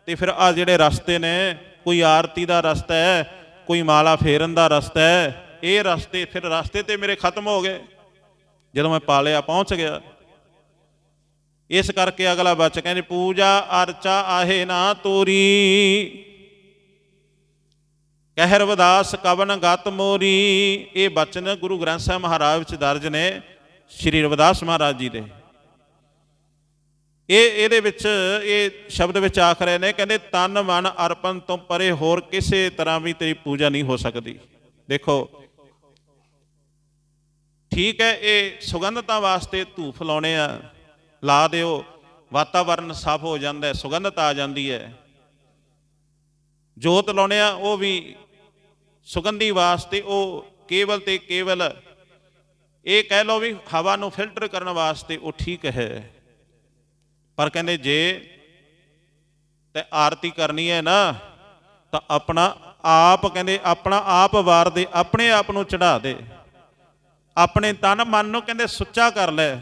ਤੇ ਫਿਰ ਆ ਜਿਹੜੇ ਰਸਤੇ ਨੇ ਕੋਈ ਆਰਤੀ ਦਾ ਰਸਤਾ ਹੈ ਕੋਈ ਮਾਲਾ ਫੇਰਨ ਦਾ ਰਸਤਾ ਹੈ ਇਹ ਰਸਤੇ ਫਿਰ ਰਸਤੇ ਤੇ ਮੇਰੇ ਖਤਮ ਹੋ ਗਏ। ਜਦੋਂ ਮੈਂ ਪਾਲਿਆ ਪਹੁੰਚ ਗਿਆ। ਇਸ ਕਰਕੇ ਅਗਲਾ ਬਚ ਕਹਿੰਦੇ, ਪੂਜਾ ਅਰਚਾ ਆਹੇ ਨਾ ਤੋਰੀ। ਕਹਿ ਰਵਿਦਾਸ ਕਵਨ ਗਤ ਮੋਰੀ। ਇਹ ਬਚਨ ਗੁਰੂ ਗ੍ਰੰਥ ਸਾਹਿਬ ਮਹਾਰਾਜ ਵਿੱਚ ਦਰਜ ਨੇ, ਸ੍ਰੀ ਰਵਿਦਾਸ ਮਹਾਰਾਜ ਜੀ ਦੇ। ਇਹ, ਇਹਦੇ ਵਿੱਚ, ਇਹ ਸ਼ਬਦ ਵਿੱਚ ਆਖ ਰਹੇ ਨੇ, ਕਹਿੰਦੇ, ਤਨ ਮਨ ਅਰਪਣ ਤੋਂ ਪਰੇ ਹੋਰ ਕਿਸੇ ਤਰ੍ਹਾਂ ਵੀ ਤੇਰੀ ਪੂਜਾ ਨਹੀਂ ਹੋ ਸਕਦੀ। ਦੇਖੋ ਠੀਕ ਹੈ, ਇਹ ਸੁਗੰਧਤਾ ਵਾਸਤੇ ਧੂਫ ਲਾਉਣੇ ਆ। ਲਾ ਦਿਓ, ਵਾਤਾਵਰਨ ਸਾਫ਼ ਹੋ ਜਾਂਦਾ ਹੈ, ਸੁਗੰਧਤਾ ਆ ਜਾਂਦੀ ਹੈ। ਜੋਤ ਲਾਉਣੇ ਆ, ਉਹ ਵੀ ਸੁਗੰਧੀ ਵਾਸਤੇ, ਉਹ ਕੇਵਲ ਤੇ ਕੇਵਲ ਇਹ ਕਹਿ ਲਓ ਵੀ ਹਵਾ ਨੂੰ ਫਿਲਟਰ ਕਰਨ ਵਾਸਤੇ ਉਹ ਠੀਕ ਹੈ। ਪਰ ਕਹਿੰਦੇ ਜੇ ਤੇ ਆਰਤੀ ਕਰਨੀ ਹੈ ਨਾ, ਤਾਂ ਆਪਣਾ ਆਪ ਕਹਿੰਦੇ ਆਪਣਾ ਆਪ ਵਾਰ ਦੇ, ਆਪਣੇ ਆਪ ਨੂੰ ਚੜਾ ਦੇ। ਆਪਣੇ ਤਨ ਮਨ ਨੂੰ ਕਹਿੰਦੇ ਸੁੱਚਾ ਕਰ ਲੈ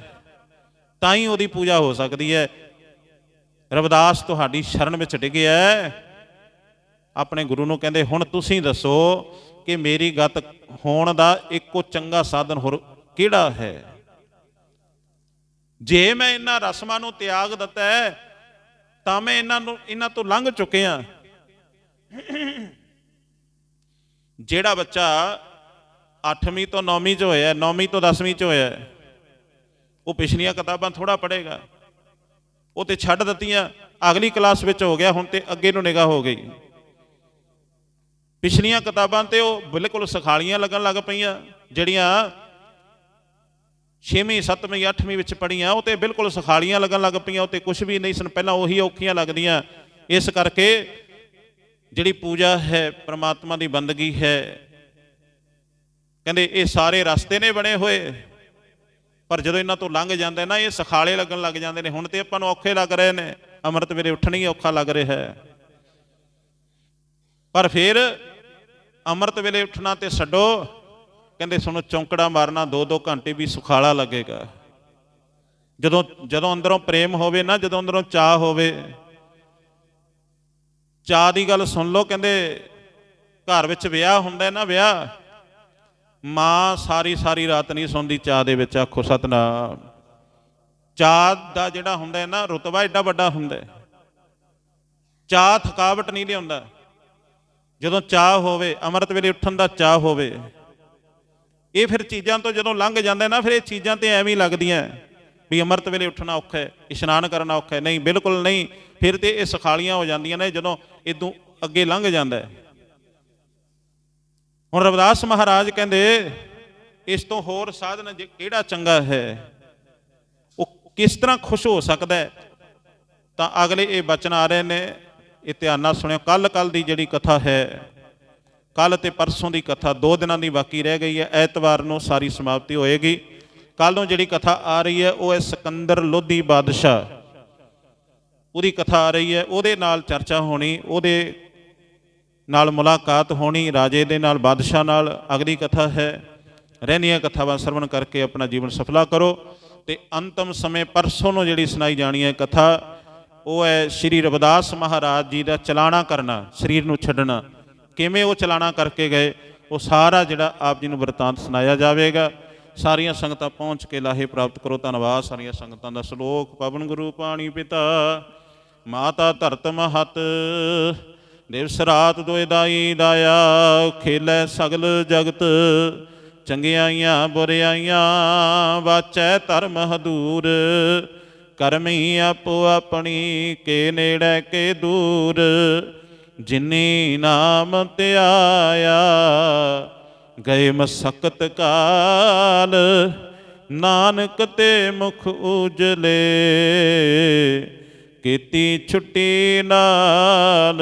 ਤਾਂ ਹੀ ਉਹਦੀ ਪੂਜਾ ਹੋ ਸਕਦੀ ਹੈ। ਰਵਿਦਾਸ ਤੁਹਾਡੀ ਸ਼ਰਨ ਵਿੱਚ ਡਿੱਗਿਆ ਆਪਣੇ ਗੁਰੂ ਨੂੰ ਕਹਿੰਦੇ, ਹੁਣ ਤੁਸੀਂ ਦੱਸੋ ਕਿ ਮੇਰੀ ਗਤ ਹੋਣ ਦਾ ਇੱਕੋ ਚੰਗਾ ਸਾਧਨ ਹੋਰ ਕਿਹੜਾ ਹੈ? ਜੇ ਮੈਂ ਇਹਨਾਂ ਰਸਮਾਂ ਨੂੰ ਤਿਆਗ ਦਿੱਤਾ ਹੈ, ਤਾਂ ਮੈਂ ਇਹਨਾਂ ਨੂੰ, ਇਹਨਾਂ ਤੋਂ ਲੰਘ ਚੁੱਕਿਆ ਜਿਹੜਾ ਬੱਚਾ 8ਵੀਂ ਤੋਂ 9ਵੀਂ ਚ ਹੋਇਆ 9ਵੀਂ ਤੋਂ 10ਵੀਂ ਚ ਹੋਇਆ। ਉਹ ਪਿਛਲੀਆਂ ਕਿਤਾਬਾਂ ਥੋੜਾ ਪੜ੍ਹੇਗਾ। ਉਹ ਤੇ ਛੱਡ ਦਿੱਤੀਆਂ, ਅਗਲੀ ਕਲਾਸ ਵਿੱਚ ਹੋ ਗਿਆ, ਹੁਣ ਤੇ ਅੱਗੇ ਨੂੰ ਨਿਗਾਹ ਹੋ ਗਈ। ਪਿਛਲੀਆਂ ਕਿਤਾਬਾਂ ਤੇ ਉਹ ਬਿਲਕੁਲ ਸਖਾਲੀਆਂ ਲੱਗਣ ਲੱਗ ਪਈਆਂ, ਜਿਹੜੀਆਂ 6ਵੀਂ 7ਵੀਂ 8ਵੀਂ ਵਿੱਚ ਪੜੀਆਂ ਉਹ ਤੇ ਬਿਲਕੁਲ ਸਖਾਲੀਆਂ ਲੱਗਣ ਲੱਗ ਪਈਆਂ, ਉਹ ਤੇ ਕੁਝ ਵੀ ਨਹੀਂ ਸਨ। ਪਹਿਲਾਂ ਉਹੀ ਔਖੀਆਂ ਲੱਗਦੀਆਂ। ਇਸ ਕਰਕੇ ਜਿਹੜੀ ਪੂਜਾ ਹੈ, ਪ੍ਰਮਾਤਮਾ ਦੀ ਬੰਦਗੀ ਹੈ ਕਹਿੰਦੇ, ਇਹ ਸਾਰੇ ਰਸਤੇ ਨੇ ਬਣੇ ਹੋਏ। ਪਰ ਜਦੋਂ ਇਹਨਾਂ ਤੋਂ ਲੰਘ ਜਾਂਦੇ ਨਾ, ਇਹ ਸਖਾਲੇ ਲੱਗਣ ਲੱਗ ਜਾਂਦੇ ਨੇ। ਹੁਣ ਤੇ ਆਪਾਂ ਨੂੰ ਔਖੇ ਲੱਗ ਰਹੇ ਨੇ। ਅੰਮ੍ਰਿਤ ਵੇਲੇ ਉੱਠਣੀ ਔਖਾ ਲੱਗ ਰਿਹਾ ਹੈ। ਪਰ ਫਿਰ ਅੰਮ੍ਰਿਤ ਵੇਲੇ ਉੱਠਣਾ ਤੇ ਛੱਡੋ। ਕਹਿੰਦੇ, ਸਾਨੂੰ ਚੌਂਕੜਾ ਮਾਰਨਾ 2-2 ਘੰਟੇ ਵੀ ਸੁਖਾਲਾ ਲੱਗੇਗਾ। ਜਦੋਂ ਜਦੋਂ ਅੰਦਰੋਂ ਪ੍ਰੇਮ ਹੋਵੇ ਨਾ, ਜਦੋਂ ਅੰਦਰੋਂ ਚਾਹ ਹੋਵੇ। ਚਾਹ ਦੀ ਗੱਲ ਸੁਣ ਲਓ, ਕਹਿੰਦੇ, ਘਰ ਵਿੱਚ ਵਿਆਹ ਹੁੰਦਾ ਨਾ, ਵਿਆਹ। ਮਾਂ ਸਾਰੀ ਸਾਰੀ ਰਾਤ ਨਹੀਂ ਸੌਂਦੀ, ਚਾਹ ਦੇ ਵਿੱਚ ਆਖੋ ਸਤਨਾਮ। ਚਾਹ ਦਾ ਜਿਹੜਾ ਹੁੰਦਾ ਹੈ ਨਾ, ਰੁਤਬਾ ਐਡਾ ਵੱਡਾ ਹੁੰਦਾ ਹੈ। ਚਾਹ ਥਕਾਵਟ ਨਹੀਂ ਲਿਆਉਂਦਾ। ਜਦੋਂ ਚਾਹ ਹੋਵੇ, ਅੰਮ੍ਰਿਤ ਵੇਲੇ ਉੱਠਣ ਦਾ ਚਾਹ ਹੋਵੇ, ਇਹ ਫਿਰ ਚੀਜ਼ਾਂ ਤੋਂ ਜਦੋਂ ਲੰਘ ਜਾਂਦਾ ਨਾ, ਫਿਰ ਇਹ ਚੀਜ਼ਾਂ ਤੇ ਐਵੇਂ ਹੀ ਲੱਗਦੀਆਂ ਵੀ ਅੰਮ੍ਰਿਤ ਵੇਲੇ ਉੱਠਣਾ ਔਖਾ ਹੈ, ਇਸ਼ਨਾਨ ਕਰਨਾ ਔਖਾ ਹੈ। ਨਹੀਂ, ਬਿਲਕੁਲ ਨਹੀਂ। ਫਿਰ ਤੇ ਇਹ ਸਖਾਲੀਆਂ ਹੋ ਜਾਂਦੀਆਂ ਨੇ ਜਦੋਂ ਇਦੋਂ ਅੱਗੇ ਲੰਘ ਜਾਂਦਾ ਹੈ। ਹੁਣ ਰਵਿਦਾਸ ਮਹਾਰਾਜ ਕਹਿੰਦੇ, ਇਸ ਤੋਂ ਹੋਰ ਸਾਧਨ ਜੇ ਕਿਹੜਾ ਚੰਗਾ ਹੈ? ਉਹ ਕਿਸ ਤਰ੍ਹਾਂ ਖੁਸ਼ ਹੋ ਸਕਦਾ ਹੈ? ਤਾਂ ਅਗਲੇ ਇਹ ਬਚਨ ਆ ਰਹੇ ਨੇ, ਇਹ ਧਿਆਨ ਨਾਲ ਸੁਣਿਓ ਕੱਲ ਕੱਲ ਦੀ ਜਿਹੜੀ ਕਥਾ ਹੈ ਕੱਲ ਤੇ ਪਰਸੋਂ ਦੀ ਕਥਾ ਦੋ ਦਿਨਾਂ ਦੀ ਬਾਕੀ ਰਹਿ ਗਈ ਹੈ, ਐਤਵਾਰ ਨੂੰ ਸਾਰੀ ਸਮਾਪਤੀ ਹੋਏਗੀ। ਕੱਲ ਨੂੰ ਜਿਹੜੀ ਕਥਾ ਆ ਰਹੀ ਹੈ, ਉਹ ਹੈ ਸਿਕੰਦਰ ਲੋਧੀ ਬਾਦਸ਼ਾਹ। ਉਹਦੀ ਕਥਾ ਆ ਰਹੀ ਹੈ, ਉਹਦੇ ਨਾਲ ਚਰਚਾ ਹੋਣੀ, ਉਹਦੇ ਨਾਲ ਮੁਲਾਕਾਤ ਹੋਣੀ, ਰਾਜੇ ਦੇ ਨਾਲ, ਬਾਦਸ਼ਾਹ ਨਾਲ, ਅਗਲੀ ਕਥਾ ਹੈ। ਰਹਿੰਦੀਆਂ ਕਥਾਵਾਂ ਸਰਵਣ ਕਰਕੇ ਆਪਣਾ ਜੀਵਨ ਸਫਲਾ ਕਰੋ ਤੇ ਅੰਤਮ ਸਮੇਂ ਪਰਸੋਂ ਨੂੰ ਜਿਹੜੀ ਸੁਣਾਈ ਜਾਣੀ ਹੈ ਕਥਾ, ਉਹ ਹੈ ਸ਼੍ਰੀ ਰਵਿਦਾਸ ਮਹਾਰਾਜ ਜੀ ਦਾ ਚਲਾਣਾ ਕਰਨਾ, ਸਰੀਰ ਨੂੰ ਛੱਡਣਾ। ਕਿਵੇਂ ਉਹ ਚਲਾਣਾ ਕਰਕੇ ਗਏ, ਉਹ ਸਾਰਾ ਜਿਹੜਾ ਆਪ ਜੀ ਨੂੰ ਵਰਤਾਂਤ ਸੁਣਾਇਆ ਜਾਵੇਗਾ। ਸਾਰੀਆਂ ਸੰਗਤਾਂ ਪਹੁੰਚ ਕੇ ਲਾਹੇ ਪ੍ਰਾਪਤ ਕਰੋ। ਧੰਨਵਾਦ। ਸਾਰੀਆਂ ਸੰਗਤਾਂ ਦਾ ਸ਼ਲੋਕ, ਪਵਨ ਗੁਰੂ, ਪਾਣੀ ਪਿਤਾ, ਮਾਤਾ ਧਰਤ ਮਹਤ। ਦਿਵਸ ਰਾਤ ਦੋਇ ਦਾਈ ਦਾਇਆ, ਖੇਲੇ ਸਗਲ ਜਗਤ, ਚੰਗਿਆਈਆਂ ਬੁਰਿਆਈਆਂ, ਵਾਚੈ ਧਰਮ ਹਦੂਰ, ਕਰਮੀ ਆਪੋ ਆਪਣੀ, ਕੇ ਨੇੜੇ ਕੇ ਦੂਰ, ਜਿਨੀ ਨਾਮ ਧਿਆਇਆ, ਗਏ ਮਸਕਤ ਕਾਲ, ਨਾਨਕ ਤੇ ਮੁਖ ਉਜਲੇ, ਕੀਤੀ ਛੁੱਟੀ ਨਾਲ